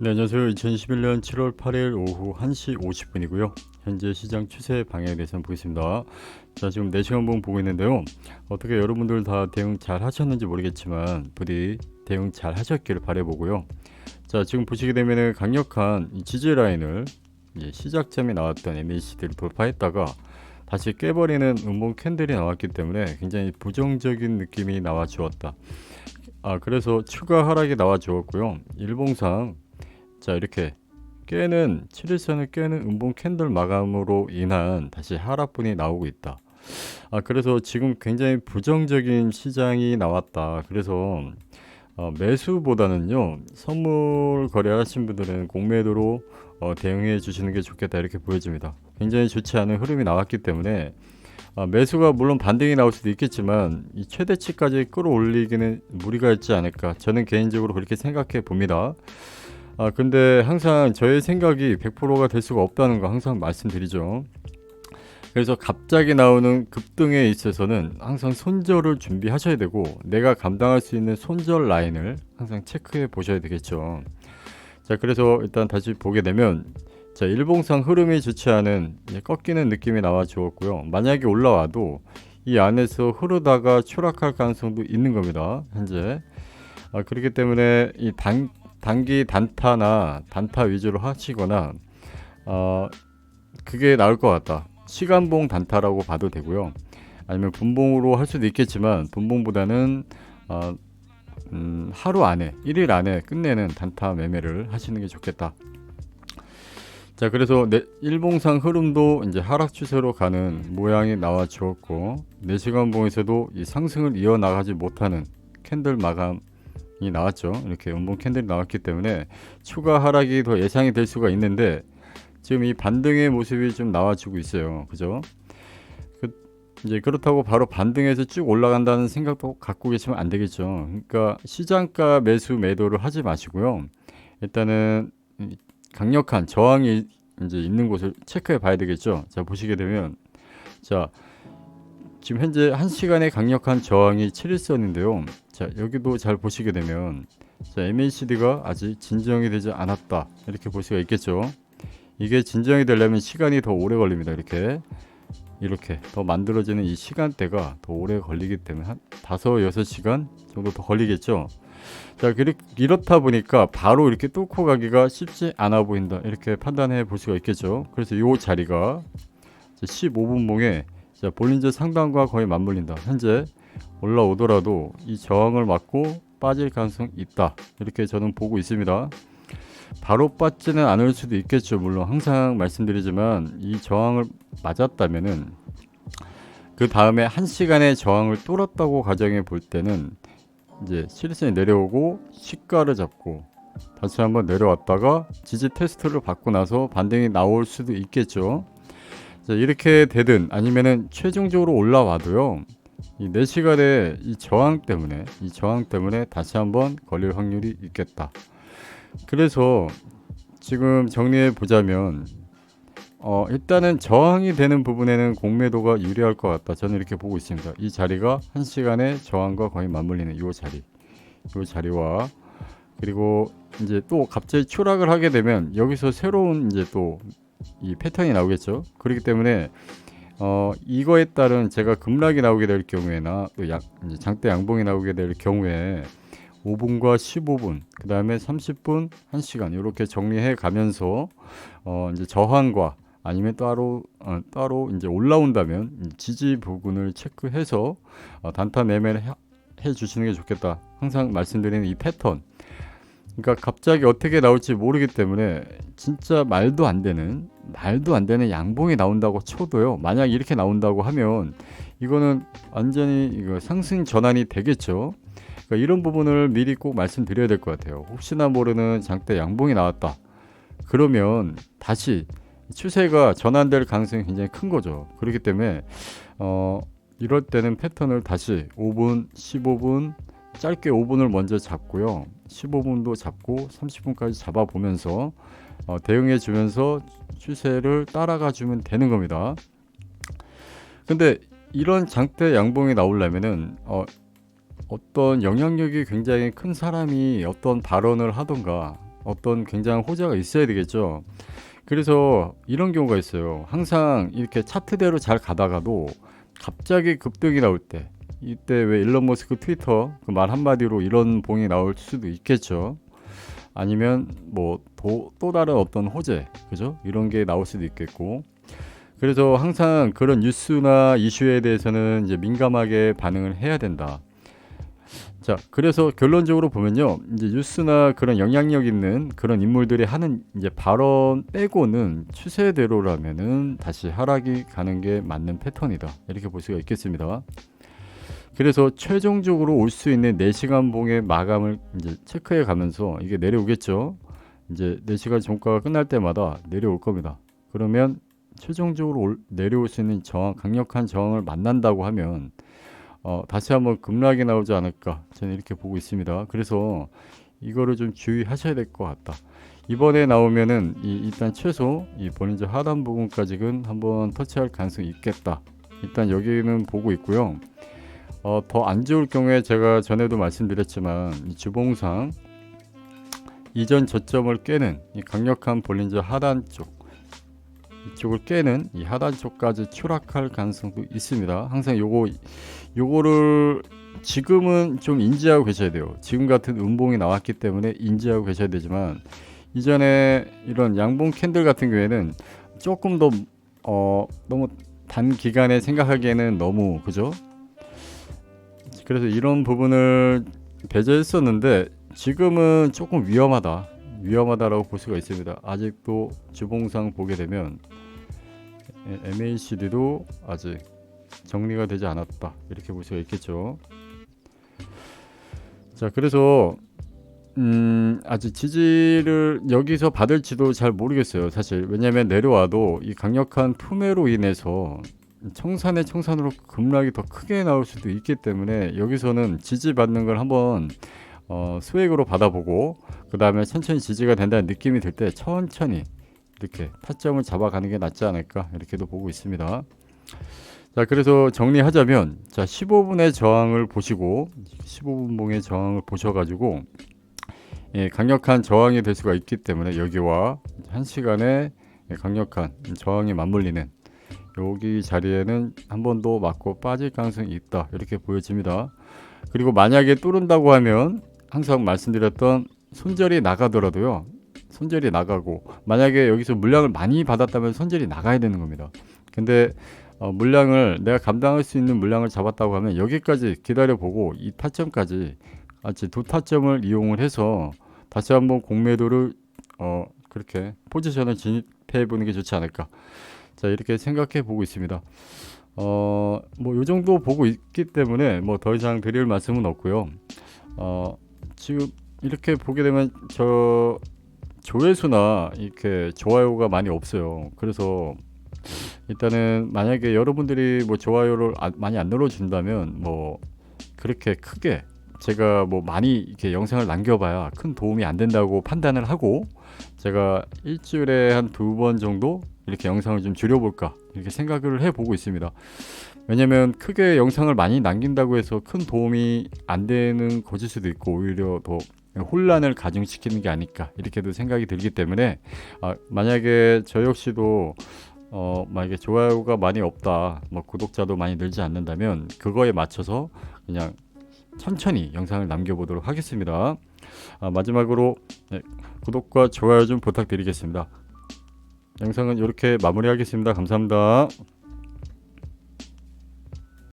네, 안녕하세요. 2021년 7월 8일 오후 1시 50분이고요. 현재 시장 추세 방향에 대해서 보겠습니다. 자, 지금 4시간 봉 보고 있는데요. 어떻게 여러분들 다 대응 잘 하셨는지 모르겠지만 부디 대응 잘 하셨기를 바라보고요. 자, 지금 보시게 되면 강력한 이 지지 라인을 이 시작점이 나왔던 MACD를 돌파했다가 다시 깨버리는 음봉 캔들이 나왔기 때문에 굉장히 부정적인 느낌이 나와 주었다. 아, 그래서 추가 하락이 나와 주었고요. 일봉상 자 이렇게 깨는 7일선을 깨는 음봉 캔들 마감으로 인한 다시 하락분이 나오고 있다. 아 그래서 지금 굉장히 부정적인 시장이 나왔다. 그래서 어, 매수보다는요 선물 거래하신 분들은 공매도로 어, 대응해 주시는 게 좋겠다 이렇게 보여집니다. 굉장히 좋지 않은 흐름이 나왔기 때문에 아, 매수가 물론 반등이 나올 수도 있겠지만 이 최대치까지 끌어올리기는 무리가 있지 않을까 저는 개인적으로 그렇게 생각해 봅니다. 아 근데 항상 저의 생각이 100%가 될 수가 없다는 거 항상 말씀드리죠. 그래서 갑자기 나오는 급등에 있어서는 항상 손절을 준비하셔야 되고 내가 감당할 수 있는 손절 라인을 항상 체크해 보셔야 되겠죠. 자 그래서 일단 다시 보게 되면 자 일봉상 흐름이 좋지 않은 이제 꺾이는 느낌이 나와 주었고요. 만약에 올라와도 이 안에서 흐르다가 추락할 가능성도 있는 겁니다. 현재 아, 그렇기 때문에 이 단, 단기 단타나 단타 위주로 하시거나 어 그게 나을 것 같다. 시간봉 단타라고 봐도 되고요. 아니면 분봉으로 할 수도 있겠지만 분봉보다는 어, 음, 하루 안에 1일 안에 끝내는 단타 매매를 하시는 게 좋겠다. 자 그래서 내, 일봉상 흐름도 이제 하락 추세로 가는 모양이 나와 주었고 4시간 봉에서도 이 상승을 이어나가지 못하는 캔들 마감 이 나왔죠. 이렇게 음봉 캔들이 나왔기 때문에 추가 하락이 더 예상이 될 수가 있는데 지금 이 반등의 모습이 좀 나와주고 있어요. 그죠? 그, 이제 그렇다고 바로 반등해서 쭉 올라간다는 생각도 갖고 계시면 안 되겠죠. 그러니까 시장가 매수 매도를 하지 마시고요. 일단은 이 강력한 저항이 이제 있는 곳을 체크해 봐야 되겠죠. 자, 보시게 되면 자, 지금 현재 1시간의 강력한 저항이 7일선인데요. 자, 여기도 잘 보시게 되면 자, MACD가 아직 진정이 되지 않았다. 이렇게 볼 수가 있겠죠. 이게 진정이 되려면 시간이 더 오래 걸립니다. 이렇게 이렇게 더 만들어지는 이 시간대가 더 오래 걸리기 때문에 한 5, 6시간 정도 더 걸리겠죠. 자, 이렇다 보니까 바로 이렇게 뚫고 가기가 쉽지 않아 보인다. 이렇게 판단해 볼 수가 있겠죠. 그래서 이 자리가 15분봉에 자, 볼린저 상단과 거의 맞물린다. 현재 올라오더라도 이 저항을 맞고 빠질 가능성이 있다. 이렇게 저는 보고 있습니다. 바로 빠지는 않을 수도 있겠죠. 물론 항상 말씀드리지만 이 저항을 맞았다면은 그 다음에 한 시간의 저항을 뚫었다고 가정해 볼 때는 이제 실선이 내려오고 시가를 잡고 다시 한번 내려왔다가 지지 테스트를 받고 나서 반등이 나올 수도 있겠죠. 자, 이렇게 되든 아니면은 최종적으로 올라와도요. 이 4시간의 이 저항 때문에 이 저항 때문에 다시 한번 걸릴 확률이 있겠다. 그래서 지금 정리해 보자면 어, 일단은 저항이 되는 부분에는 공매도가 유리할 것 같다. 저는 이렇게 보고 있습니다. 이 자리가 한 시간의 저항과 거의 맞물리는 이 자리, 이 자리와 그리고 이제 또 갑자기 추락을 하게 되면 여기서 새로운 이제 또 이 패턴이 나오겠죠. 그렇기 때문에 어, 이거에 따른 제가 급락이 나오게 될 경우에나 이제 장대 양봉이 나오게 될 경우에 5분과 15분, 그 다음에 30분, 1시간 이렇게 정리해 가면서 어, 이제 저항과 아니면 따로 어, 따로 이제 올라온다면 이 지지 부분을 체크해서 어, 단타 매매를 해, 해 주시는 게 좋겠다. 항상 말씀드리는 이 패턴. 그러니까 갑자기 어떻게 나올지 모르기 때문에 진짜 말도 안 되는 말도 안 되는 양봉이 나온다고 쳐도요. 만약 이렇게 나온다고 하면 이거는 완전히 이거 상승 전환이 되겠죠. 그러니까 이런 부분을 미리 꼭 말씀드려야 될 것 같아요. 혹시나 모르는 장대 양봉이 나왔다. 그러면 다시 추세가 전환될 가능성이 굉장히 큰 거죠. 그렇기 때문에 어 이럴 때는 패턴을 다시 5분, 15분, 짧게 5분을 먼저 잡고요. 15분도 잡고 30분까지 잡아 보면서 어, 대응해 주면서 추세를 따라가 주면 되는 겁니다. 근데 이런 장대 양봉이 나오려면은 어, 어떤 영향력이 굉장히 큰 사람이 어떤 발언을 하던가 어떤 굉장한 호재가 있어야 되겠죠. 그래서 이런 경우가 있어요. 항상 이렇게 차트대로 잘 가다가도 갑자기 급등이 나올 때 이때 왜 일론 머스크 트위터 그 말 한마디로 이런 봉이 나올 수도 있겠죠. 아니면 뭐 또 다른 어떤 호재 그죠? 이런 게 나올 수도 있겠고 그래서 항상 그런 뉴스나 이슈에 대해서는 이제 민감하게 반응을 해야 된다. 자, 그래서 결론적으로 보면요. 이제 뉴스나 그런 영향력 있는 그런 인물들이 하는 이제 발언 빼고는 추세대로라면은 다시 하락이 가는 게 맞는 패턴이다. 이렇게 볼 수가 있겠습니다. 그래서 최종적으로 올 수 있는 4시간 봉의 마감을 이제 체크해 가면서 이게 내려오겠죠. 이제 4시간 종가가 끝날 때마다 내려올 겁니다. 그러면 최종적으로 올, 내려올 수 있는 저항, 강력한 저항을 만난다고 하면 어, 다시 한번 급락이 나오지 않을까 저는 이렇게 보고 있습니다. 그래서 이거를 좀 주의하셔야 될 것 같다. 이번에 나오면은 이, 일단 최소 이 본인저 하단 부분까지는 한번 터치할 가능성이 있겠다. 일단 여기는 보고 있고요. 어, 더 안 좋을 경우에 제가 전에도 말씀드렸지만 이 주봉상 이전 저점을 깨는 이 강력한 볼린저 하단 쪽 이쪽을 깨는 이 하단 쪽까지 추락할 가능성도 있습니다. 항상 요거 요거를 지금은 좀 인지하고 계셔야 돼요. 지금 같은 음봉이 나왔기 때문에 인지하고 계셔야 되지만 이전에 이런 양봉 캔들 같은 경우에는 조금 더 어, 너무 단 기간에 생각하기에는 너무 그죠? 그래서 이런 부분을 배제했었는데 지금은 조금 위험하다. 위험하다라고 볼 수가 있습니다. 아직도 주봉상 보게 되면 MACD도 아직 정리가 되지 않았다 이렇게 볼 수가 있겠죠. 자 그래서 음, 아직 지지를 여기서 받을지도 잘 모르겠어요. 사실 왜냐하면 내려와도 이 강력한 투매로 인해서 청산의 청산으로 급락이 더 크게 나올 수도 있기 때문에 여기서는 지지받는 걸 한번 어, 수액으로 받아보고 그 다음에 천천히 지지가 된다는 느낌이 들 때 천천히 이렇게 타점을 잡아가는 게 낫지 않을까 이렇게도 보고 있습니다. 자 그래서 정리하자면 자 15분의 저항을 보시고 15분 봉의 저항을 보셔가지고 예, 강력한 저항이 될 수가 있기 때문에 여기와 한 시간에 예, 강력한 저항이 맞물리는 여기 자리에는 한 번 더 맞고 빠질 가능성이 있다 이렇게 보여집니다. 그리고 만약에 뚫은다고 하면 항상 말씀드렸던 손절이 나가더라도요. 손절이 나가고 만약에 여기서 물량을 많이 받았다면 손절이 나가야 되는 겁니다. 근데 어, 물량을 내가 감당할 수 있는 물량을 잡았다고 하면 여기까지 기다려 보고 이 타점까지 아치 두 타점을 이용을 해서 다시 한번 공매도를 어, 그렇게 포지션을 진입해 보는 게 좋지 않을까. 자 이렇게 생각해 보고 있습니다. 어, 뭐 요 정도 보고 있기 때문에 뭐 더 이상 드릴 말씀은 없고요. 어, 지금 이렇게 보게 되면 저 조회수나 이렇게 좋아요가 많이 없어요. 그래서 일단은 만약에 여러분들이 뭐 좋아요를 아, 많이 안 눌러준다면 뭐 그렇게 크게 제가 뭐 많이 이렇게 영상을 남겨봐야 큰 도움이 안 된다고 판단을 하고 제가 일주일에 한 두 번 정도 이렇게 영상을 좀 줄여볼까 이렇게 생각을 해보고 있습니다. 왜냐면 크게 영상을 많이 남긴다고 해서 큰 도움이 안 되는 것일 수도 있고 오히려 더 혼란을 가중시키는 게 아닐까 이렇게도 생각이 들기 때문에 아, 만약에 저 역시도 어, 만약에 좋아요가 많이 없다, 뭐 구독자도 많이 늘지 않는다면 그거에 맞춰서 그냥 천천히 영상을 남겨보도록 하겠습니다. 아, 마지막으로 네, 구독과 좋아요 좀 부탁드리겠습니다. 영상은 이렇게 마무리하겠습니다. 감사합니다.